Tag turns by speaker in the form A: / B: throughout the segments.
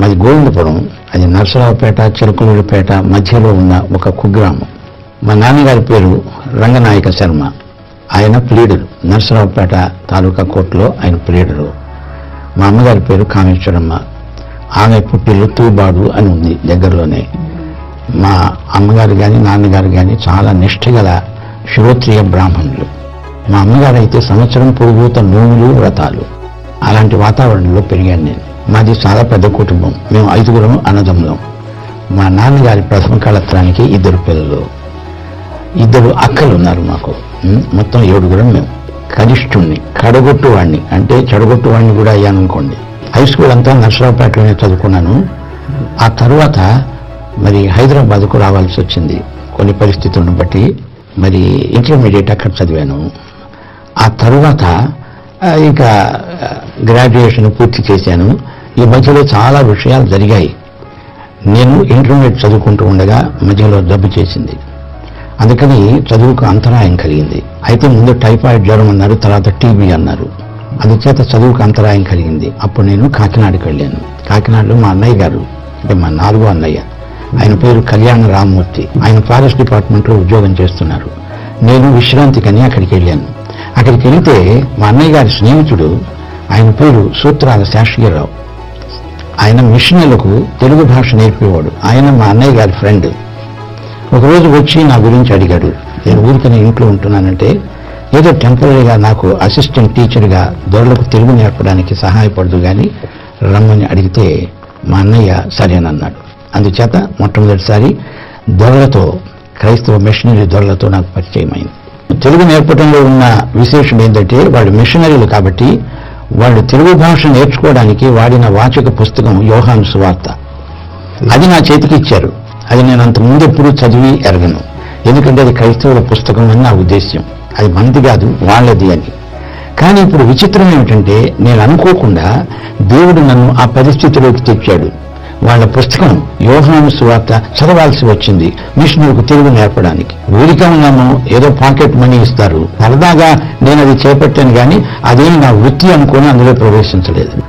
A: మాది గోవిందపురం అది నరసరావుపేట చిరుకులూరుపేట మధ్యలో ఉన్న ఒక కుగ్రామం. మా నాన్నగారి పేరు రంగనాయక శర్మ. ఆయన ప్లీడరు. నరసరావుపేట తాలూకా కోర్టులో ఆయన ప్లీడరు. మా అమ్మగారి పేరు కామేశ్వరమ్మ. ఆమె పుట్టిల్లు తూబాడు అని ఉంది దగ్గరలోనే. మా అమ్మగారు కానీ నాన్నగారు కానీ చాలా నిష్ఠగల శ్రోత్రియ బ్రాహ్మణులు. మా అమ్మగారు అయితే సంవత్సరం పొడుగుత నోములు వ్రతాలు. అలాంటి వాతావరణంలో పెరిగాను నేను. మాది చాలా పెద్ద కుటుంబం. మేము ఐదుగురం అన్నదమ్ములం. మా నాన్నగారి ప్రథమ కళత్రానికి ఇద్దరు పిల్లలు. ఇద్దరు అక్కలు ఉన్నారు మాకు మొత్తం ఏడుగురం మేము. కనిష్ఠుణ్ణి కడగొట్టువాడిని అంటే చెడగొట్టువాడిని కూడా అయ్యాను అనుకోండి హై స్కూల్ అంతా నర్సరావుపేటలోనే చదువుకున్నాను. ఆ తర్వాత మరి హైదరాబాద్కు రావాల్సి వచ్చింది. కొన్ని పరిస్థితులను బట్టి మరి ఇంటర్మీడియట్ అక్కడ చదివాను. ఆ తర్వాత ఇంకా గ్రాడ్యుయేషన్ పూర్తి చేశాను. ఈ మధ్యలో చాలా విషయాలు జరిగాయి. నేను ఇంటర్మీడియట్ చదువుకుంటూ ఉండగా మధ్యలో జబ్బు చేసింది. అందుకని చదువుకు అంతరాయం కలిగింది. అయితే ముందు టైఫాయిడ్ జ్వరం అన్నారు తర్వాత టీబీ అన్నారు. అందుచేత చదువుకు అంతరాయం కలిగింది. అప్పుడు నేను కాకినాడకి వెళ్ళాను. కాకినాడలో మా అన్నయ్య గారు అంటే మా నాలుగో అన్నయ్య ఆయన పేరు కళ్యాణ రామ్మూర్తి. ఆయన ఫారెస్ట్ డిపార్ట్మెంట్లో ఉద్యోగం చేస్తున్నారు. నేను విశ్రాంతికని అక్కడికి వెళ్ళాను. అక్కడికి వెళితే మా అన్నయ్య గారి స్నేహితుడు ఆయన పేరు సూత్రాల శాస్త్రీయరావు. ఆయన మిషనలకు తెలుగు భాష నేర్పేవాడు. ఆయన మా అన్నయ్య గారి ఫ్రెండ్. ఒకరోజు వచ్చి నా గురించి అడిగాడు. నేను ఊరికనే ఇంట్లో ఉంటున్నానంటే ఏదో టెంపరీగా నాకు అసిస్టెంట్ టీచర్గా దొరలకు తెలుగు నేర్పడానికి సహాయపడదు కానీ రమ్మని అడిగితే మా అన్నయ్య సరేనన్నాడు అందుచేత మొట్టమొదటిసారి దొరలతో క్రైస్తవ మిషనరీ దొరలతో నాకు పరిచయం అయింది తెలుగు నేర్పడంలో ఉన్న విశేషం ఏంటంటే వాళ్ళు మిషనరీలు కాబట్టి వాళ్ళు తెలుగు భాష నేర్చుకోవడానికి వాడిన వాచక పుస్తకం యోహాను సువార్త. అది నా చేతికి ఇచ్చారు. అది నేను అంత ముందు ఎప్పుడూ చదివి ఎరగను. ఎందుకంటే అది క్రైస్తవుల పుస్తకం అని నా ఉద్దేశ్యం. అది మనది కాదు వాళ్ళది అని. కానీ ఇప్పుడు విచిత్రం ఏమిటంటే నేను అనుకోకుండా దేవుడు నన్ను ఆ పరిస్థితిలోకి తెచ్చాడు. వాళ్ళ పుస్తకం యోహాను సువార్త చదవాల్సి వచ్చింది. మిషనరీకు తెలుగు నేర్పడానికి. ఊరిక ఏదో పాకెట్ మనీ ఇస్తారు. సరదాగా నేను అది చేపట్టాను కానీ అదేమి నా వృత్తి అనుకుని అందులో ప్రవేశించలేదు.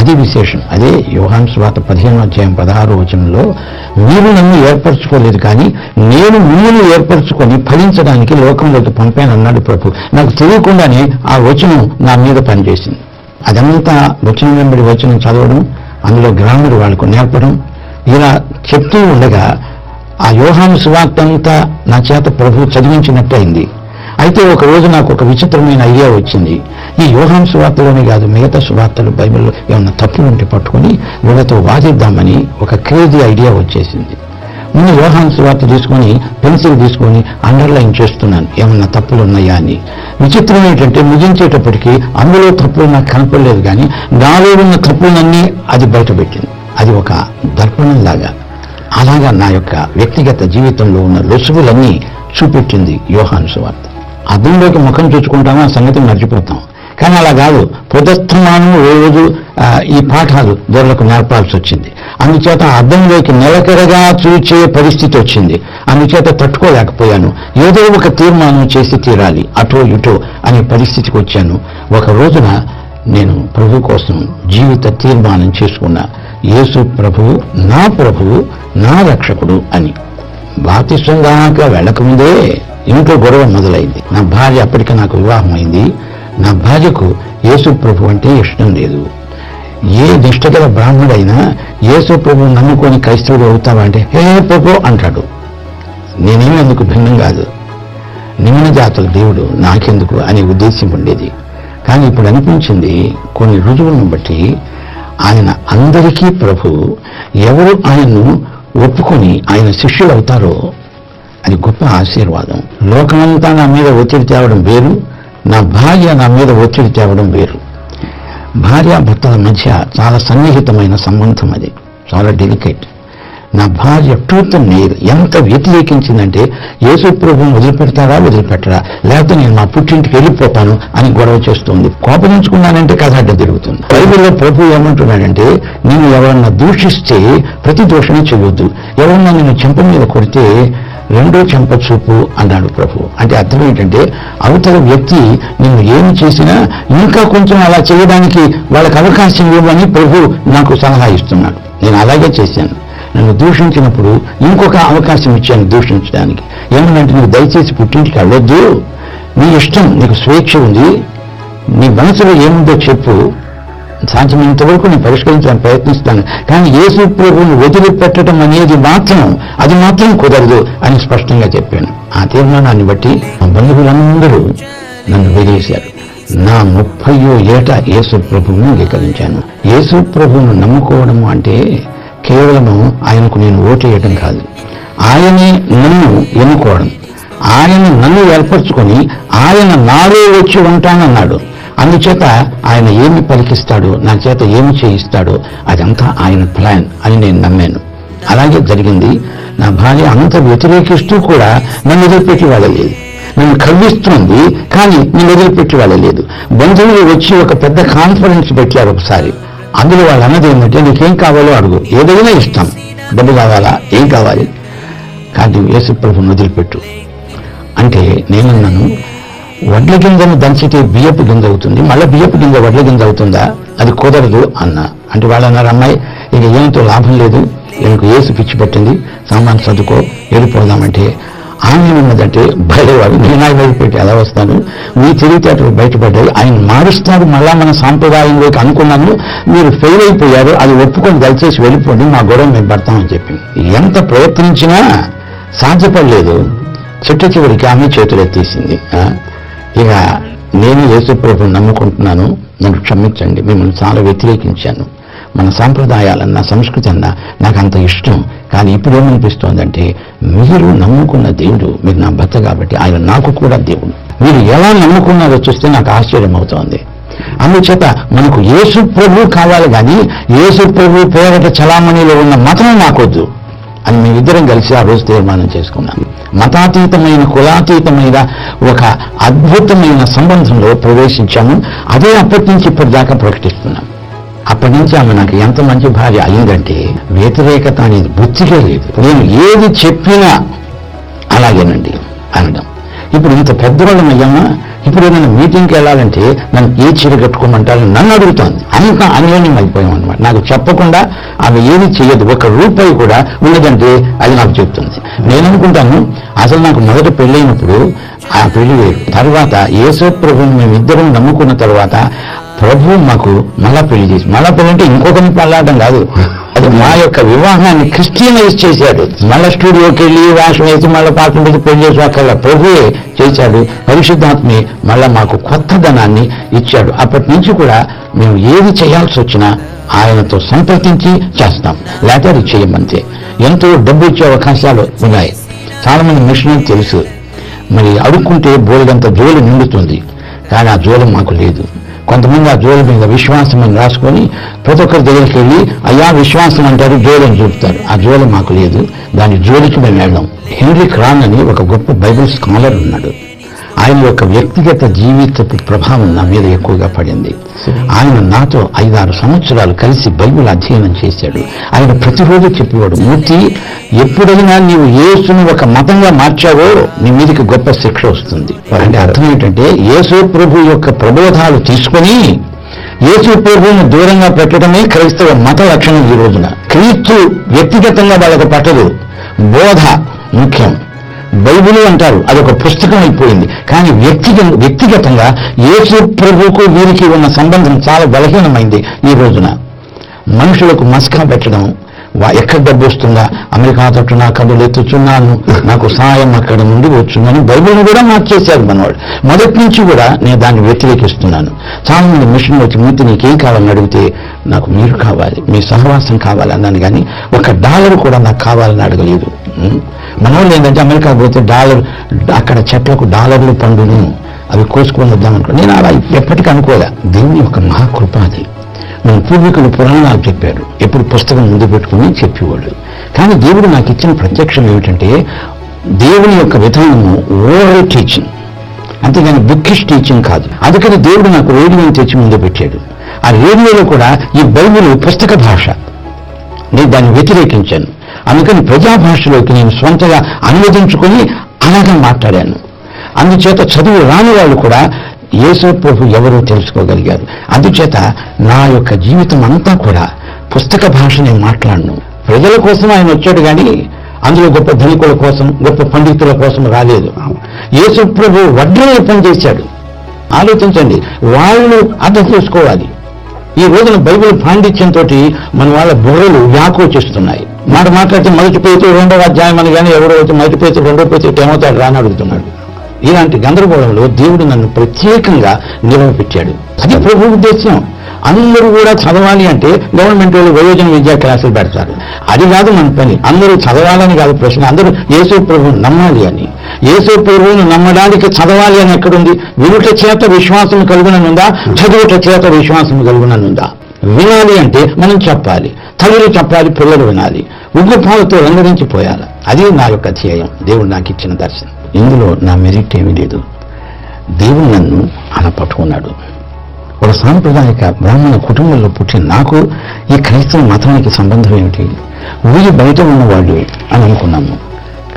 A: అది విశేషం. అదే యోహాన్ స్వాత పదిహేను అధ్యాయం పదహారు వచనంలో మీరు నన్ను ఏర్పరచుకోలేదు కానీ నేను మిమ్మల్ని ఏర్పరచుకొని ఫలించడానికి లోకంలోకి పంపానన్నాడు ప్రభు. నాకు తెలియకుండానే ఆ వచనం నా మీద పనిచేసింది. అదంతా వచనం వెంబడి వచనం చదవడం అందులో గ్రాముడు వాళ్ళకు నేర్పడం. ఇలా చెప్తూ ఉండగా ఆ యోహాను సువార్త అంతా నా చేత ప్రభు చదివించినట్టయింది అయితే ఒక రోజు నాకు ఒక విచిత్రమైన ఐడియా వచ్చింది. ఈ యోహాన్ సువార్తలోనే కాదు మిగతా సువార్తలు బైబిల్లో ఏమన్నా తప్పులు ఉంటే పట్టుకొని వీళ్ళతో వాదిద్దామని ఒక క్రేజీ ఐడియా వచ్చేసింది. ముందు యోహాన్ సువార్త తీసుకొని పెన్సిల్ తీసుకొని అండర్లైన్ చేస్తున్నాను. ఏమన్నా తప్పులు ఉన్నాయా అని. విచిత్రం ఏంటంటే ముగించేటప్పటికి అందులో తప్పులు నాకు కనపడలేదు కానీ నాలో ఉన్న తప్పులన్నీ అది బయటపెట్టింది అది ఒక దర్పణంలాగా అలాగా నా యొక్క వ్యక్తిగత జీవితంలో ఉన్న లొసుగులన్నీ చూపెట్టింది యోహాను సువార్త. అద్దంలోకి ముఖం చూసుకుంటామా? సంగతి మర్చిపోతాం. కానీ అలా కాదు. పుదస్థమానం రోజు ఈ పాఠాలు దొరలకు నేర్పాల్సి వచ్చింది అందుచేత అర్థంలోకి అద్దంలోకి నిలకడగా చూచే పరిస్థితి వచ్చింది. అందుచేత తట్టుకోలేకపోయాను. ఏదో ఒక తీర్మానం చేసి తీరాలి అటో ఇటో అనే పరిస్థితికి వచ్చాను. ఒక రోజున నేను ప్రభు కోసం జీవిత తీర్మానం చేసుకున్నా. యేసు ప్రభువు నా ప్రభువు నా రక్షకుడు అని. బాతిష్టం దాకా వెళ్ళకముందే ఇంట్లో గొడవ మొదలైంది. నా భార్య అప్పటికే నాకు వివాహం అయింది నా భార్యకు యేసు ప్రభు అంటే ఇష్టం లేదు. ఏ నిష్ఠగల బ్రాహ్మడైనా యేసు ప్రభు నమ్ముకొని క్రైస్తవుడు అవుతావా అంటే హే ప్రభు అంటాడు. నేనేమి అందుకు భిన్నం కాదు. నిమ్న జాతుల దేవుడు నాకెందుకు అనే ఉద్దేశం ఉండేది. కానీ ఇప్పుడు అనిపించింది కొన్ని రుజువులను బట్టి ఆయన అందరికీ ప్రభు ఎవరు ఆయన్ను ఒప్పుకొని ఆయన శిష్యులు అవుతారో అది గొప్ప ఆశీర్వాదం. లోకమంతా నా మీద ఒత్తిడి తేవడం వేరు నా భార్య నా మీద ఒత్తిడి తేవడం వేరు. భార్యాభర్తల మధ్య చాలా సన్నిహితమైన సంబంధం అది. చాలా డెలికేట్ నా భార్య ట్రూత్ నేర్ ఎంత వ్యతిరేకించిందంటే యేసు ప్రభుని వదిలిపెడతారా వదిలిపెట్టరా? లేకపోతే నేను మా పుట్టింటికి వెళ్ళిపోతాను అని గొడవ చేస్తుంది. కోపగించుకున్నానంటే కథ అడ్డ తిరుగుతుంది. బైబిల్లో ప్రభు ఏమంటున్నాడంటే నేను ఎవరన్నా దూషిస్తే ప్రతి దోషమే చేయొద్దు ఎవరన్నా నేను చెంప మీద కొడితే రెండో చెంప చూపు అన్నాడు ప్రభు. అంటే అర్థం ఏంటంటే అవతల వ్యక్తి నేను ఏమి చేసినా ఇంకా కొంచెం అలా చేయడానికి వాళ్ళకి అవకాశం ఇవ్వమని ప్రభు నాకు సలహా ఇస్తున్నాడు. నేను అలాగే చేశాను. నన్ను దూషించినప్పుడు ఇంకొక అవకాశం ఇచ్చాను దూషించడానికి. ఏమనంటే నువ్వు దయచేసి పుట్టింటికి వెళ్ళొద్దు. నీ ఇష్టం నీకు స్వేచ్ఛ ఉంది. నీ మనసులో ఏముందో చెప్పు. సాధ్యమైనంత వరకు నేను పరిష్కరించడానికి ప్రయత్నిస్తాను. కానీ యేసు ప్రభువుని వదిలిపెట్టడం అనేది మాత్రం అది మాత్రం కుదరదు అని స్పష్టంగా చెప్పాను. ఆ తీర్మానాన్ని బట్టి మా బంధువులందరూ నన్ను వెదిలేశారు నా ముప్పయో ఏట యేసు ప్రభువును అంగీకరించాను. యేసు ప్రభువును నమ్ముకోవడం అంటే కేవలము ఆయనకు నేను ఓటేయటం కాదు. ఆయనే నన్ను ఎన్నుకోవడం. ఆయన నన్ను ఏర్పరచుకొని ఆయన నాలో వచ్చి ఉంటానన్నాడు. అందుచేత ఆయన ఏమి పలికిస్తాడో నా చేత ఏమి చేయిస్తాడో అదంతా ఆయన ప్లాన్ అని నేను నమ్మాను. అలాగే జరిగింది. నా భార్య అంత వ్యతిరేకిస్తూ కూడా నన్ను వదిలిపెట్టి వెళ్ళలేదు. నన్ను కవ్విస్తుంది కానీ నేను వదిలిపెట్టి వెళ్ళలేదు. బంధువులు వచ్చి ఒక పెద్ద కాన్ఫరెన్స్ పెట్టారు ఒకసారి. అందులో వాళ్ళు అన్నది ఏంటంటే నీకేం కావాలో అడుగు. ఏదైనా ఇష్టం డబ్బు కావాలా? ఏం కావాలి? కానీ యేసుప్రభుని వదిలిపెట్టు. అంటే నేనన్నాను వడ్ల గింజను దంచితే బియ్యపు గింజ అవుతుంది మళ్ళీ బియ్యపు గింజ వడ్ల గింజ అవుతుందా? అది కుదరదు అన్న. అంటే వాళ్ళు అన్నారు అమ్మాయి ఇక ఏమితో లాభం లేదు? ఈయనకు ఏసు పిచ్చి పట్టింది సామాన్ చదువుకో వెళ్ళిపోదామంటే ఆమె ఉన్నదంటే భయవాడు నేను ఆయన వెళ్ళిపెట్టి ఎలా వస్తాను? మీ తెలివితేటలు బయటపడ్డాయి ఆయన మారుస్తాడు మళ్ళా మన సాంప్రదాయంలోకి అనుకున్నాను. మీరు ఫెయిల్ అయిపోయారు అది ఒప్పుకొని దయచేసి వెళ్ళిపోండి మా గొడవ మేము పడతామని చెప్పి. ఎంత ప్రయత్నించినా సాధ్యపడలేదు. చిట్ట చివరికి ఆమె చేతులు ఎత్తేసింది ఇక నేను యేసుప్రభు నమ్ముకుంటున్నాను. నన్ను క్షమించండి. మిమ్మల్ని చాలా వ్యతిరేకించాను. మన సాంప్రదాయాలన్నా సంస్కృతి అన్నా నాకు అంత ఇష్టం. కానీ ఇప్పుడు ఏమనిపిస్తోందంటే మీరు నమ్ముకున్న దేవుడు మీరు నా భర్త కాబట్టి ఆయన నాకు కూడా దేవుడు. మీరు ఎలా నమ్ముకున్నారో చూస్తే నాకు ఆశ్చర్యం అవుతోంది. అందుచేత మనకు యేసు ప్రభు కావాలి కానీ యేసు ప్రభు పేరట చలామణిలో ఉన్న మతం నాకొద్దు అని మేమిద్దరం కలిసి ఆ రోజు తీర్మానం చేసుకున్నాం. మతాతీతమైన కులాతీతమైన ఒక అద్భుతమైన సంబంధంలో ప్రవేశించాము. అదే అప్పటి నుంచి ఇప్పటిదాకా ప్రకటిస్తున్నాం. అప్పటి నుంచి ఆమె నాకు ఎంత మంచి భార్య అయిందంటే వ్యతిరేకత అనేది బుద్ధిగా లేదు. నేను ఏది చెప్పినా అలాగేనండి అనడం. ఇప్పుడు ఇంత పెద్దవాళ్ళం అయ్యామా? ఇప్పుడు ఏదైనా మీటింగ్కి వెళ్ళాలంటే నన్ను ఏ చీర కట్టుకోమంటారని నన్ను అడుగుతోంది. అంత అన్యోన్యం అయిపోయాం అనమాట నాకు చెప్పకుండా ఆమె ఏది చేయదు. ఒక రూపాయి కూడా ఉన్నదంటే అది నాకు చెప్తుంది. నేను అనుకుంటాను అసలు నాకు మొదట పెళ్ళైనప్పుడు ఆ పెళ్ళి వేరు తర్వాత యేసు ప్రభుని మేమిద్దరం నమ్ముకున్న తర్వాత ప్రభు మాకు మళ్ళా పెళ్ళి చేసి మళ్ళా పెళ్ళి అంటే ఇంకొకరిని పెళ్ళాడడం కాదు. అది మా యొక్క వివాహాన్ని క్రిస్టియనైజ్ చేశాడు. మళ్ళా స్టూడియోకి వెళ్ళి వేషం వేసి మళ్ళీ పాటలు పెట్టి పెళ్ళి చేసి అక్కడ ప్రభువే చేశాడు. పరిశుద్ధాత్మే మళ్ళా మాకు కొత్త ధనాన్ని ఇచ్చాడు. అప్పటి నుంచి కూడా మేము ఏది చేయాల్సి వచ్చినా ఆయనతో సంప్రదించి చేస్తాం. లేకపోతే అది చేయమంతే. ఎంతో డబ్బు ఇచ్చే అవకాశాలు ఉన్నాయి. చాలా మంది మిషనరీ తెలుసు. మరి అడుక్కుంటే బోలెడంత జోలు నిండుతుంది. కానీ ఆ జోలు మాకు లేదు. కొంతమంది ఆ జోలు మీద విశ్వాసం అని రాసుకొని ప్రతి ఒక్కరి దగ్గరికి వెళ్ళి అయ్యా విశ్వాసం అంటారు జోలని చూపుతారు. ఆ జోలు మాకు లేదు. దాని జోలికి మేము వెళ్ళాం. హెన్రీ క్రాన్ అని ఒక గొప్ప బైబిల్ స్కాలర్ ఉన్నాడు. ఆయన యొక్క వ్యక్తిగత జీవితపు ప్రభావం నా మీద ఎక్కువగా పడింది. ఆయన నాతో ఐదారు సంవత్సరాలు కలిసి బైబిల్ అధ్యయనం చేశాడు. ఆయన ప్రతిరోజు చెప్పేవాడు మూర్తి ఎప్పుడైనా నీవు యేసును ఒక మతంగా మార్చావో నీ మీదకి గొప్ప శిక్ష వస్తుంది. అంటే అర్థం ఏంటంటే యేసు ప్రభు యొక్క ప్రబోధాలు తీసుకొని యేసు ప్రభువును దూరంగా పెట్టడమే క్రైస్తవ మత లక్షణం ఈ రోజున. క్రీస్తు వ్యక్తిగతంగా వాళ్ళకు పట్టదు. బోధ ముఖ్యం. బైబిల్ అంటారు. అదొక పుస్తకం అయిపోయింది. కానీ వ్యక్తిగత వ్యక్తిగతంగా యేసు ప్రభుకు వీరికి ఉన్న సంబంధం చాలా బలహీనమైంది ఈ రోజున. మనుషులకు మస్కా పెట్టడం వా- ఎక్కడ డబ్బు వస్తుందా? అమెరికా తట్టు నా కబులు ఎత్తుచున్నాను. నాకు సాయం అక్కడ నుండి వచ్చుందని బైబిల్ని కూడా మార్చేశారు మనవాడు. మొదటి నుంచి కూడా నేను దాన్ని వ్యతిరేకిస్తున్నాను. చాలా మంది మిషన్ వచ్చి మీతో నీకేం కావాలని అడిగితే నాకు మీరు కావాలి మీ సహవాసం కావాలన్నాను కానీ ఒక డాలర్ కూడా నాకు కావాలని అడగలేదు. మనం ఏంటంటే అమెరికా పోతే డాలర్ అక్కడ చెట్లకు డాలర్లు పండును అవి కోసుకొని వద్దాం అనుకో నేను అలా ఎప్పటికీ అనుకోలే. దేవుని ఒక మహాకృప అది. మన పూర్వీకులు పురాణాలు చెప్పారు. ఎప్పుడు పుస్తకం ముందు పెట్టుకుని చెప్పేవాళ్ళు. కానీ దేవుడు నాకు ఇచ్చిన ప్రత్యక్షం ఏమిటంటే దేవుని యొక్క విధానము ఓరల్ టీచింగ్. అంతేగాని బుక్కిష్ టీచింగ్ కాదు. అందుకని దేవుడు నాకు రేడియోని తెచ్చి ముందు పెట్టాడు. ఆ రేడియోలో కూడా ఈ బైబిల్ పుస్తక భాష. నేను దాన్ని వ్యతిరేకించాను. అందుకని ప్రజా భాషలోకి నేను స్వంతగా అనువదించుకొని అలాగే మాట్లాడాను. అందుచేత చదువు రాని వాళ్ళు కూడా యేసు ప్రభు ఎవరో తెలుసుకోగలిగారు. అందుచేత నా యొక్క జీవితం అంతా కూడా పుస్తక భాష నేను మాట్లాడను. ప్రజల కోసం ఆయన వచ్చాడు కానీ అందులో గొప్ప ధనికుల కోసం గొప్ప పండితుల కోసం రాలేదు. యేసు ప్రభు వడ్రని పనిచేశాడు. ఆలోచించండి వాళ్ళు అర్థం చేసుకోవాలి. ఈ రోజున బైబిల్ పాండిత్యంతో మన వాళ్ళ బుర్రలు వ్యాకోచిస్తున్నాయి మాట మాట్లాడితే మొదటి పేచి రెండవ అధ్యాయం అని కానీ ఎవరో వచ్చి మొదటి పేచి రెండో పేచి ఏమవుతాడు? రాని అడుగుతున్నాడు. ఇలాంటి గందరగోళంలో దేవుడు నన్ను ప్రత్యేకంగా నిలవపెట్టాడు అది ప్రభు ఉద్దేశం. అందరూ కూడా చదవాలి అంటే గవర్నమెంట్ వాళ్ళు వయోజన విద్యా క్లాసులు పెడతారు. అది కాదు మన పని. అందరూ చదవాలని కాదు ప్రశ్న. అందరూ యేసు ప్రభువుని నమ్మాలి అని. యేసు ప్రభువును నమ్మడానికి చదవాలి అని ఎక్కడుంది? వినుట చేత విశ్వాసం కలుగుననుందా? చదువుట చేత విశ్వాసం కలుగుననుందా? వినాలి అంటే మనం చెప్పాలి. తల్లులు చెప్పాలి పిల్లలు వినాలి. ఉగ్గు రంగరించిపోయాలి అది నా యొక్క ధ్యేయం. దేవుడు నాకు ఇచ్చిన దర్శనం. ఇందులో నా మెరిట్ ఏమీ లేదు. దేవుడు నన్ను అలా పట్టుకున్నాడు. ఒక సాంప్రదాయక బ్రాహ్మణ కుటుంబంలో పుట్టిన నాకు ఈ క్రైస్తవ మతానికి సంబంధం ఏమిటి? ఊరి బయట ఉన్నవాళ్ళు అని అనుకున్నాము.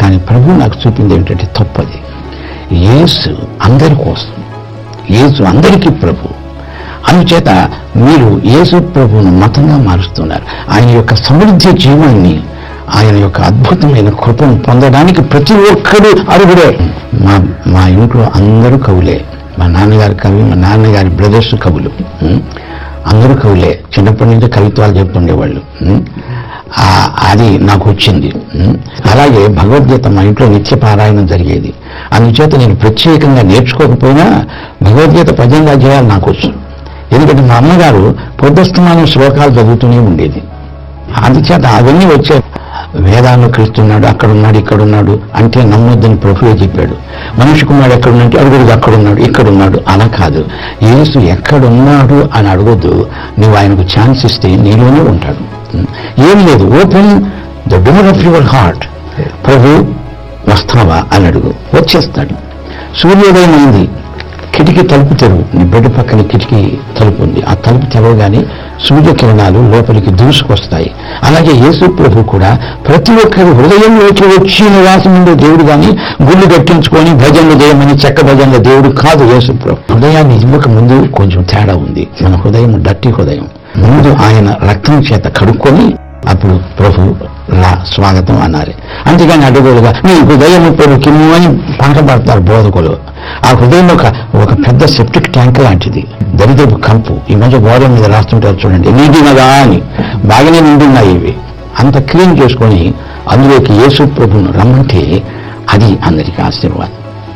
A: కానీ ప్రభు నాకు చూపింది ఏమిటంటే తప్పది. యేసు అందరి కోసం. యేసు అందరికీ ప్రభు. అందుచేత మీరు యేసు ప్రభువును మతంగా మారుస్తున్నారు. ఆయన యొక్క సమృద్ధి జీవాన్ని ఆయన యొక్క అద్భుతమైన కృపను పొందడానికి ప్రతి ఒక్కరు అడుగుడే మా మా ఇంట్లో అందరూ కవులే. మా నాన్నగారి కవి మా నాన్నగారి బ్రదర్స్ కవులు. అందరూ కవులే. చిన్నప్పటి నుంచి కవిత్వాలు చెప్తుండేవాళ్ళు అది నాకు వచ్చింది. అలాగే భగవద్గీత మా ఇంట్లో నిత్య పారాయణం జరిగేది. అందుచేత నేను ప్రత్యేకంగా నేర్చుకోకపోయినా భగవద్గీత పద్యంగా చేయాలి నాకు వచ్చు. ఎందుకంటే మా అమ్మగారు పొద్దుస్తమానం శ్లోకాలు చదువుతూనే ఉండేది. అందుచేత అవన్నీ వచ్చే వేదాల్లో క్రీస్తున్నాడు అక్కడున్నాడు ఇక్కడున్నాడు అంటే నమ్మొద్దని ప్రభువే చెప్పాడు. మనిషి కుమారుడు ఎక్కడున్నాడు అడుగుడు అక్కడున్నాడు ఇక్కడున్నాడు అలా కాదు. యేసు ఎక్కడున్నాడు అని అడగొద్దు నువ్వు ఆయనకు ఛాన్స్ ఇస్తే నీలోనే ఉంటాడు. ఏం లేదు open the door of your heart. ప్రభు వస్తావా అని అడుగు. వచ్చేస్తాడు. సూర్యోదయం అయింది. కిటికీ తలుపు తెరువు. బెడ్ పక్కన కిటికీ తలుపు ఉంది. ఆ తలుపు తెరవగానే సూర్యకిరణాలు లోపలికి దూసుకొస్తాయి. అలాగే యేసు ప్రభు కూడా ప్రతి ఒక్కరి హృదయంలోకి వచ్చి నివాసం ఉండే దేవుడు కానీ గుళ్ళు కట్టించుకొని భజనలు చేయమని చెక్క భజనల దేవుడు కాదు యేసు ప్రభు. హృదయాన్ని ఇవ్వక ముందు కొంచెం తేడా ఉంది. మన హృదయం డట్టి హృదయం. ముందు ఆయన రక్తం చేత కడుక్కొని అప్పుడు ప్రభు రా స్వాగతం అన్నారు. అంతేగాని అడుగులుగా నీ హృదయం ఇప్పుడు కిమ్ము అని పాట బోధకులు. ఆ హృదయం ఒక ఒక పెద్ద సెప్టిక్ ట్యాంక్ లాంటిది. దరిద్రపు కంపు. ఈ మధ్య గోడ మీద రాస్తుంటారు చూడండి. నీటినదా అని. బాగానే నిండున్నాయి ఇవి. అంత క్లీన్ చేసుకొని అందులోకి యేసు ప్రభును రమ్మంటే అది అందరికీ ఆశీర్వాదం.